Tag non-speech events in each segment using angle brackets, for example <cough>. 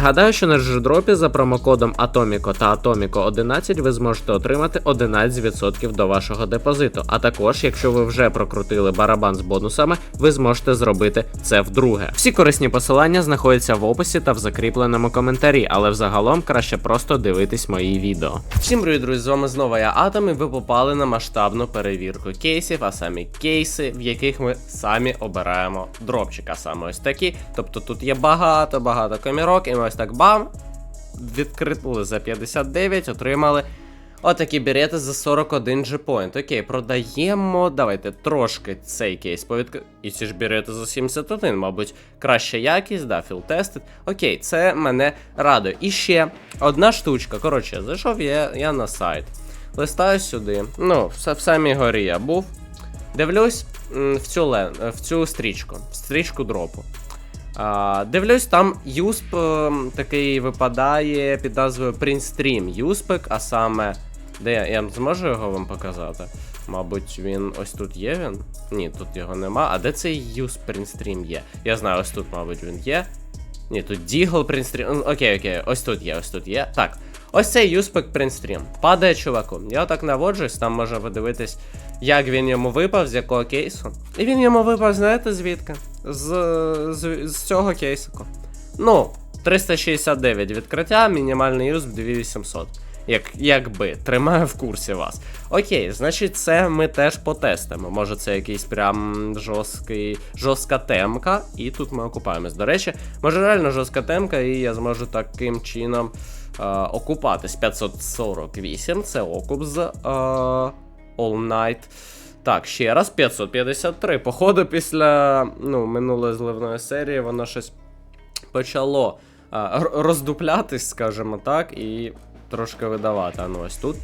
Нагадаю, що на джедропі за промокодом Atomico та Atomico 11 ви зможете отримати 11% до вашого депозиту. А також, якщо ви вже прокрутили барабан з бонусами, ви зможете зробити це вдруге. Всі корисні посилання знаходяться в описі та в закріпленому коментарі, але взагалом краще просто дивитись мої відео. Всім привіт, друзі, з вами знову я Атом, і ви попали на масштабну перевірку кейсів, а самі кейси, в яких ми самі обираємо дропчика. Саме ось такі. Тобто тут є багато-багато комірок, і ми ось так бам! Відкрили за 59, отримали. Отакі берети за 41 G-point. Окей, продаємо. Давайте трошки цей кейс повідк... І ці ж берети за 71, мабуть, краща якість, да, філтестит. Окей, це мене радує. І ще одна штучка. Коротше, зайшов я, я на сайт. Листаю сюди. Ну, в самій горі я був. Дивлюсь в цю лен... в цю стрічку, в стрічку дропу. А, дивлюсь, там юсп е, такий випадає під назвою Printstream Юспик, а саме. Де я, я зможу його вам показати? Мабуть, він ось тут є він? Ні, тут його нема. А де цей юсп Printstream є? Я знаю, ось тут, мабуть, він є. Ні, тут Deagle Printstream. Ну, Окей, окей, ось тут є, ось тут є. Так. Ось цей юспик Printstream. Падає чуваку. Я отак наводжусь, там можна подивитись, як він йому випав, з якого кейсу. І він йому випав, знаєте звідки? З, з, з цього кейсику. Ну, 369 відкриття, мінімальний юсп 2800. Як, якби, тримаю в курсі вас. Окей, значить, це ми теж потестимо. Може, це якийсь прям жорсткий, жорстка темка, і тут ми окупаємось. До речі, може реально жорстка темка, і я зможу таким чином е, окупатись. 548 це окуп з е, All Night. Так, ще раз, 553. Походу, після ну, минулої зливної серії воно щось почало а, роздуплятись, скажімо так, і трошки видавати. А ну ось тут.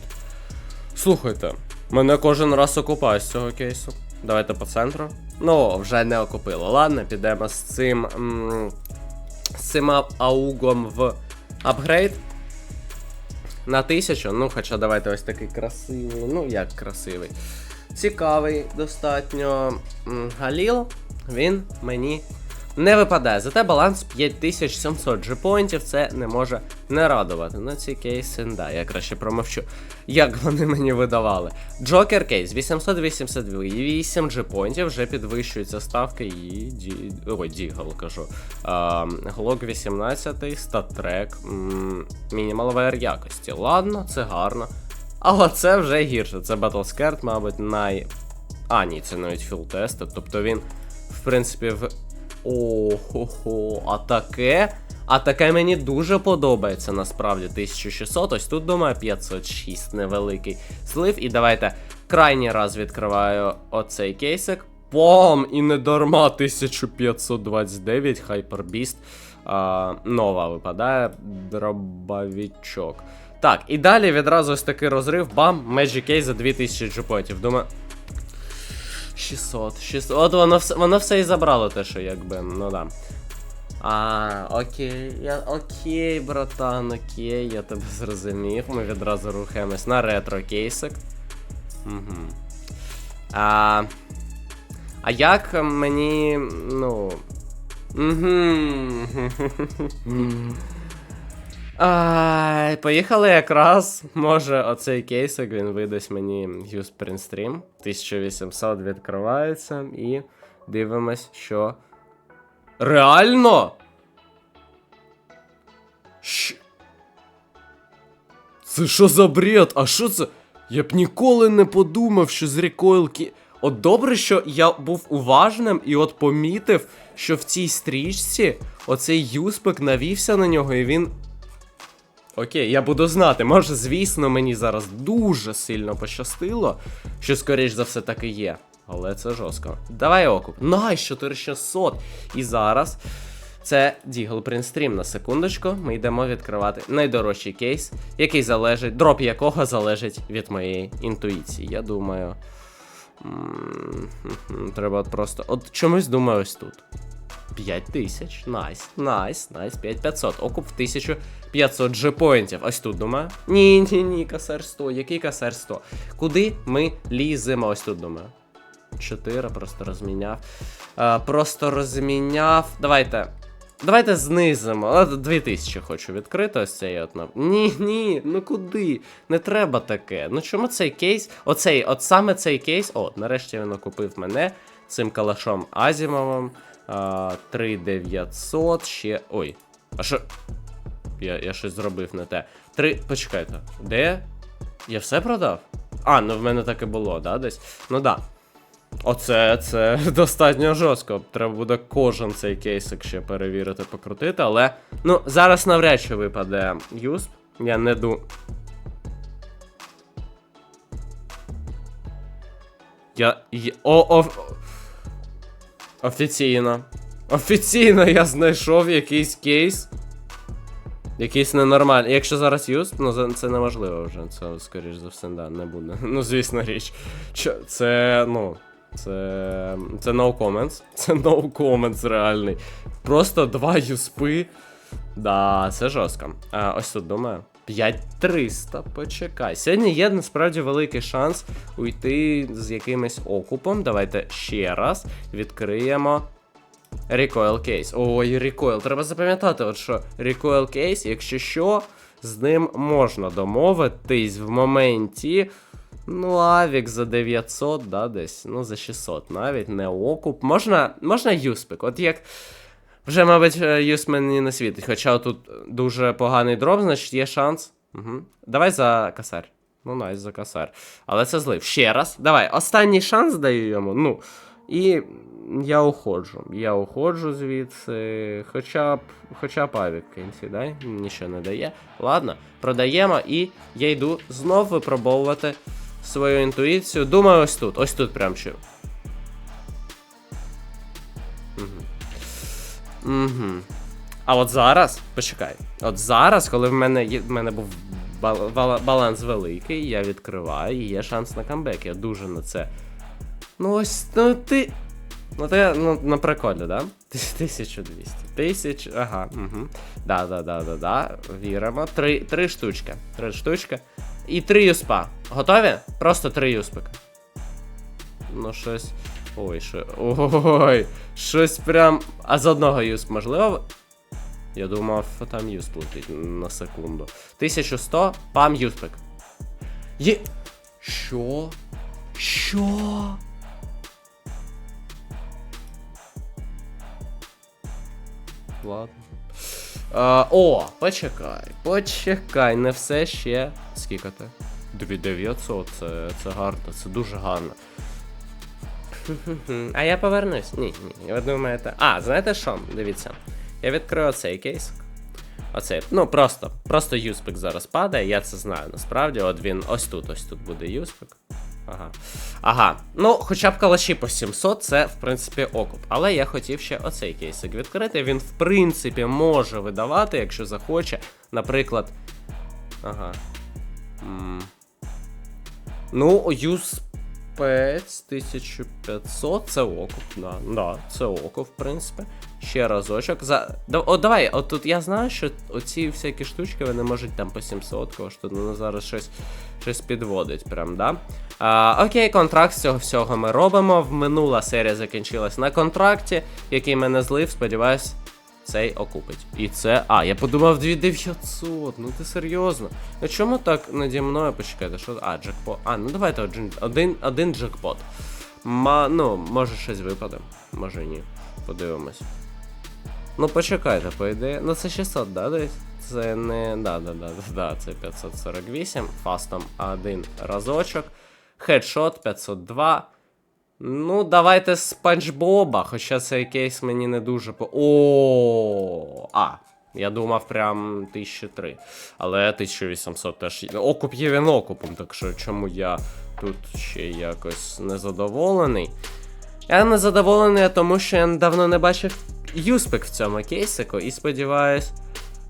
Слухайте, мене кожен раз окупає з цього кейсу. Давайте по центру. Ну, вже не окупило. Ладно, підемо з цим. м, з цим аугом в апгрейд. На тисячу, ну, хоча давайте ось такий красивий. Ну, як красивий. Цікавий достатньо. Галіл, він мені не випадає. Зате баланс 5700 джепоінтів, це не може не радувати. На ці кейси, да, я краще промовчу. Як вони мені видавали. Джокер кейс 888 джепоінтів, вже підвищуються ставки і ді... Ой, дігл кажу. Глок 18, статрек, мінімал VR якості. Ладно, це гарно. Але це вже гірше. Це Battle мабуть, най. А, ні, це навіть філтести. Тобто він, в принципі, в. Ого, а таке. А таке мені дуже подобається насправді 1600. Ось тут, думаю, 506 невеликий злив. І давайте крайній раз відкриваю оцей кейсик. Пом! І не дарма 1529 Hyper Beast. А, нова випадає дробовичок. Так, і далі відразу ось такий розрив. Бам! Magic Case за 2000 джупотів. Думаю. 600, 600. От воно все, воно все і забрало те, що якби, ну да. А, окей, я, окей, братан, окей, я тебе зрозумів. Ми відразу рухаємось на ретро кейсик. Угу. А, а як мені, ну. Ай, поїхали якраз. Може, оцей кейсик він видасть мені Print Stream. 1800 відкривається і дивимось, що. Реально? Щ... Це що за бред? А що це? Я б ніколи не подумав, що з рекойлки. От добре, що я був уважним і от помітив, що в цій стрічці оцей юспик навівся на нього, і він Окей, я буду знати. Може, звісно, мені зараз дуже сильно пощастило, що скоріш за все так і є. Але це жорстко. Давай окуп. Найс, 4600. І зараз це Print Stream. На секундочку, ми йдемо відкривати найдорожчий кейс, який залежить, дроп якого залежить від моєї інтуїції. Я думаю. Треба просто. От чомусь думаю ось тут. 5000, найс, найс, найс, 5500, окуп в 1500 джепоінтів. Ось тут думаю. Ні, ні, ні, касер 100, який касер 100? Куди ми ліземо? Ось тут думаю. 4, просто розміняв. Просто розміняв. Давайте. Давайте знизимо. От 2000 хочу відкрити ось цей от. на- Ні, ні, ну куди? Не треба таке. Ну чому цей кейс? Оцей, от саме цей кейс. О, нарешті він окупив мене цим калашом Азімовим. А, 3900 ще. Ой. А що? Я, я щось зробив не те. Три. Почекайте. Де? Я все продав? А, ну в мене так і було, да, десь? Ну да. Оце це <laughs> достатньо жорстко. Треба буде кожен цей кейсик ще перевірити, покрутити, але. Ну, зараз навряд чи випаде юсп. Я не ду. Я. о, о, Офіційно. Офіційно я знайшов якийсь кейс. Якийсь ненормальний. Якщо зараз юсп, ну це неможливо вже. Це, скоріш за все, да, не буде. <laughs> Ну, звісно річ. Це, ну. Це. Це no comments. <laughs> Це no comments реальний. Просто два юспи. Да, це жорстко. А, ось тут думаю. 5300, почекай. Сьогодні є насправді великий шанс уйти з якимось окупом. Давайте ще раз відкриємо. Recoil Case. Ой, Recoil. Треба запам'ятати, от що Recoil Case, якщо що, з ним можна домовитись в моменті. Ну, авік за 900, да, десь. Ну, за 600 навіть, не окуп. Можна, можна юспик. От як. Вже, мабуть, е, юсп мені не світить. Хоча тут дуже поганий дроп, значить є шанс. Угу. Давай за косарь. Ну, найс, за косарь. Але це злив. Ще раз. Давай, останній шанс даю йому. Ну. І я уходжу. Я уходжу звідси. Хоча б хоча б авік в кінці, дай? Нічого не дає. Ладно, продаємо і я йду знов випробовувати свою інтуїцію. Думаю, ось тут. Ось тут прям ще. Угу. А от зараз, почекай. От зараз, коли в мене є, в мене був бал- бала- баланс великий, я відкриваю і є шанс на камбек. Я дуже на це. Ну ось, ну ти. Ну ти, ну, на приколі, да? <laughs> 1200. Тисяч, ага, угу. Да, да, да, да, да. Віримо. Три, три штучки. Три штучки. І три юспа. Готові? Просто три юспика. Ну, щось. Ой, що. Ой, щось прям. А з одного юсп можливо? Я думав, там юсп летить на секунду. 1100, пам юспик. Є. Що? Що? Ладно. А, о, почекай, почекай, не все ще. Скільки ти? 2900, це, це гарно, це дуже гарно. А я повернусь. Ні, ні. Ви думаєте. А, знаєте що? Дивіться. Я відкрию оцей кейс. Оцей. Ну, просто. Просто юспик зараз падає, я це знаю. Насправді, от він ось тут, ось тут буде юспик. Ага. Ага. Ну, хоча б калаші по 700, це, в принципі, окуп. Але я хотів ще оцей кейсик відкрити. Він, в принципі, може видавати, якщо захоче. Наприклад. Ага. Ну, юспець 1500, це окуп, да. Да, це окуп, в принципі. Ще разочок. За... О, давай, от тут я знаю, що оці всякі штучки вони можуть там по 700 коштувати, ну зараз щось, щось підводить, прям, да? А, окей, контракт з цього всього ми робимо. В минула серія закінчилась на контракті, який мене злив, сподіваюсь, цей окупить. І це. А, я подумав 2900, ну ти серйозно. Ну чому так наді мною почекайте? Що? А, джекпот. А, ну давайте один, один, один джекпот. Ма, ну, може щось випаде, може ні. Подивимось. Ну почекайте, по ідеї. Ну це 600, да, десь? Це не. Да, да, да, да, це 548. Фастом один разочок. Хедшот 502. Ну, давайте Спанч Боба, хоча цей кейс мені не дуже по. О, А, я думав прям 1003. Але 1800 теж. Окуп є він окупом, так що чому я тут ще якось незадоволений. Я незадоволений, тому що я давно не бачив юспик в цьому кейсику і сподіваюсь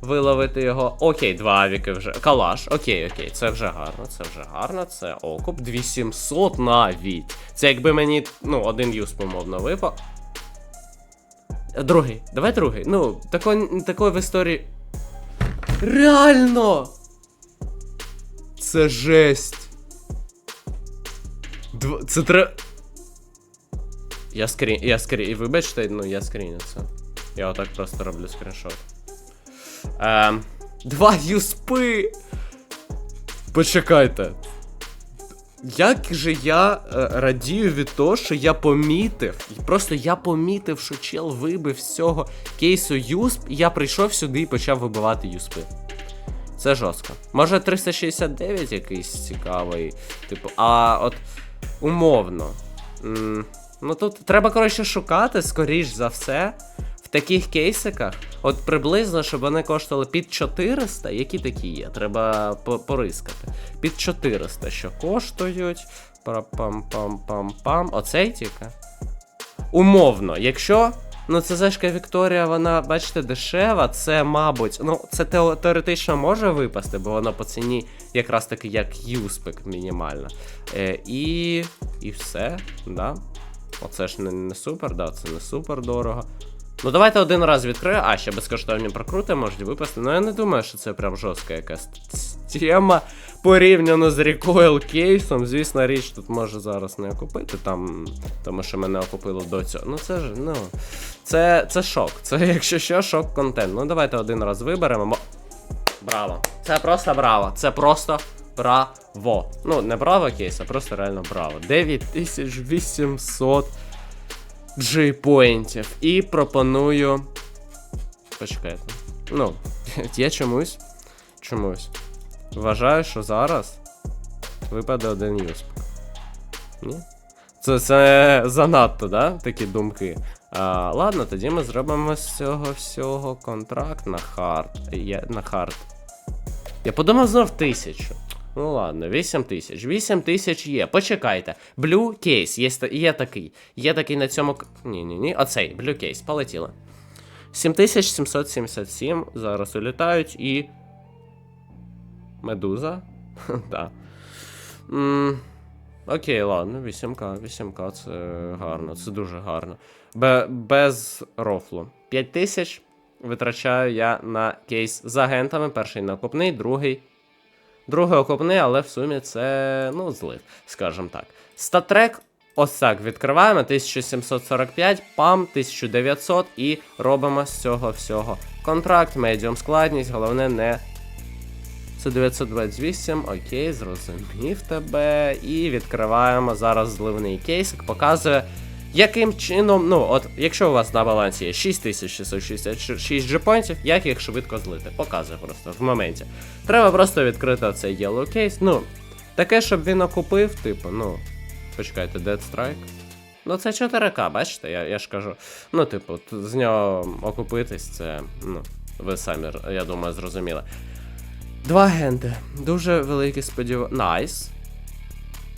виловити його. Окей, два авіки вже. Калаш, окей, окей, це вже гарно, це вже гарно, це окуп. 2700 навіть. Це якби мені, ну, один юсп умовно випав. Другий, давай другий. Ну, такої, такої в історії. Реально! Це жесть. Дв... Це тре. Я скрін. Я скрін. Вибачте, ну я скріню це. Я отак просто роблю скріншот. Ем, два юспи! Почекайте. Як же я е, радію від того, що я помітив. Просто я помітив, що чел вибив з цього кейсу юсп, і я прийшов сюди і почав вибивати юспи. Це жорстко. Може 369 якийсь цікавий, типу, а от умовно. М, ну тут треба, коротше, шукати, скоріш за все, таких кейсиках, от приблизно, щоб вони коштували під 400, які такі є, треба порискати. Під 400, що коштують. Пам-пам-пам-пам. Оцей тільки. Умовно, якщо. Ну, це зешка Вікторія, вона, бачите, дешева, це, мабуть, ну, це теоретично може випасти, бо вона по ціні якраз таки як юспик мінімальна. Е, і. І все, да. Оце ж не, не супер, да, це не супер дорого. Ну, давайте один раз відкрию. А, ще безкоштовні прокрути можуть випасти. Ну, я не думаю, що це прям жорстка якась тема порівняно з Recoil кейсом. Звісно, річ тут може зараз не окупити, там, тому що мене окупило до цього. Ну, це ж, ну. Це, це шок. Це, якщо що, шок контент. Ну, давайте один раз виберемо. Браво. Це просто браво. Це просто браво. Ну, не браво кейс, а просто реально браво. 9800 G-поінтів. І пропоную. Почекайте. Ну, <laughs> я чомусь. Чомусь. Вважаю, що зараз випаде один юсп. Ні? Це, це занадто, да? Такі думки. А, ладно, тоді ми зробимо з цього всього контракт на хард. Я, на хард. Я подумав знов тисячу. Ну ладно, 8 тисяч. 8 тисяч є. Почекайте. Blue кейс, є, є такий. Є такий на цьому. Ні, ні, ні. Оцей, Blue кейс, полетіло. 7777 зараз улітають і. Медуза? <laughs> Так. М, Окей, ладно, 8К, 8К це гарно, це дуже гарно. Бе, без рофлу. 5 тисяч витрачаю я на кейс з агентами. Перший на окупний, другий. Другий окупний, але в сумі це, ну, злив, скажімо так. Статрек, ось так, відкриваємо 1745, пам 1900 і робимо з цього всього контракт, медіум складність, головне не це 928, окей, зрозумів тебе. І відкриваємо зараз зливний кейсик, показує, яким чином, ну, от, якщо у вас на балансі є 6666 джепонтів, як їх швидко злити. Показує просто в моменті. Треба просто відкрити цей yellow кейс. Ну, таке, щоб він окупив, типу, ну. Почекайте, Dead Strike. Ну, це 4К, бачите, я, я ж кажу. Ну, типу, з нього окупитись, це, ну, ви самі, я думаю, зрозуміли. Два агенти. Дуже великі сподівання. Найс.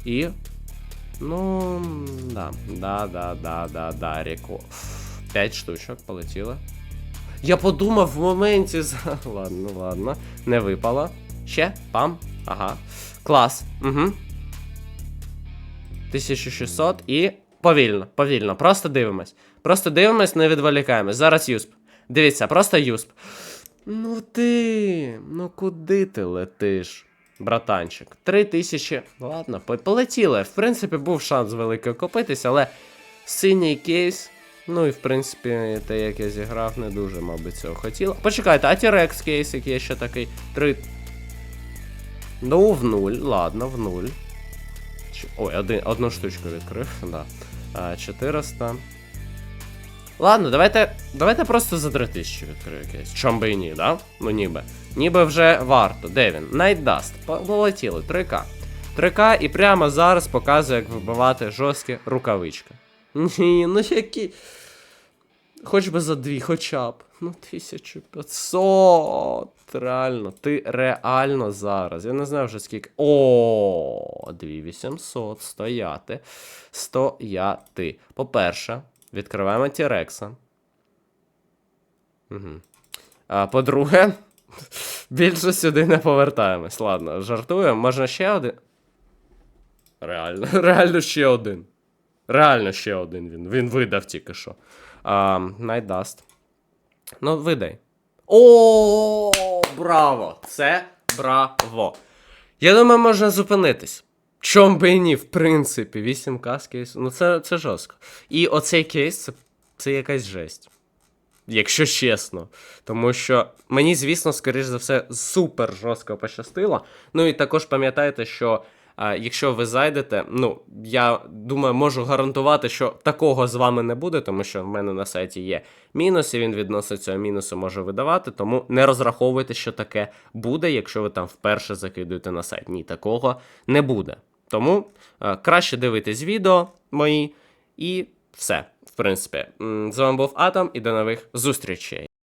І. Ну. Да. Да, да, да, да, да, Ріко. П'ять штучок полетіло. Я подумав в моменті. <laughs> Ладно, ладно. Не випало. Ще? Пам. Ага. Клас. Угу. 1600 і. Повільно, повільно. Просто дивимось. Просто дивимось, не відволікаємось. Зараз юсп. Дивіться, просто юсп. Ну ти, ну куди ти летиш, братанчик? Три тисячі. Ладно, полетіли. В принципі, був шанс великий окупитись, але синій кейс. Ну і в принципі, те, як я зіграв, не дуже, мабуть, цього хотіло. Почекайте, а T-Rex кейс, який є ще такий. Три. Ну, в нуль, ладно, в нуль. Ч- Ой, один, одну штучку відкрив, да. А, 400. Ладно, давайте. Давайте просто за 3000 відкрию якесь. Чом би і ні, да? Ну ніби. Ніби вже варто. Де він? По- Полетіли, 3К. 3К і прямо зараз показує, як вибивати жорсткі рукавички. Ні, ну які. Хоч би за дві, хоча б. Ну, 1500. Реально, ти реально зараз. Я не знаю вже скільки. О, 2800. Стояти. Стояти. По-перше, відкриваємо Тірекса. Угу. А по-друге, більше сюди не повертаємось. Ладно, жартуємо. Можна ще один. Реально, <laughs> реально ще один. Реально ще один він. Він видав тільки що. Night Ну, видай. О, браво! Це браво. Я думаю, можна зупинитись. Чом би і ні, в принципі, 8К з кейсу. Ну, це, це жорстко. І оцей кейс це, це якась жесть. Якщо чесно. Тому що мені, звісно, скоріш за все, супер жорстко пощастило. Ну і також пам'ятайте, що. А якщо ви зайдете, ну я думаю, можу гарантувати, що такого з вами не буде, тому що в мене на сайті є мінус, і він відносно цього мінусу може видавати. Тому не розраховуйте, що таке буде, якщо ви там вперше закидуєте на сайт. Ні, такого не буде. Тому е, краще дивитись відео мої і все. Принципі, з вами був Атом і до нових зустрічей.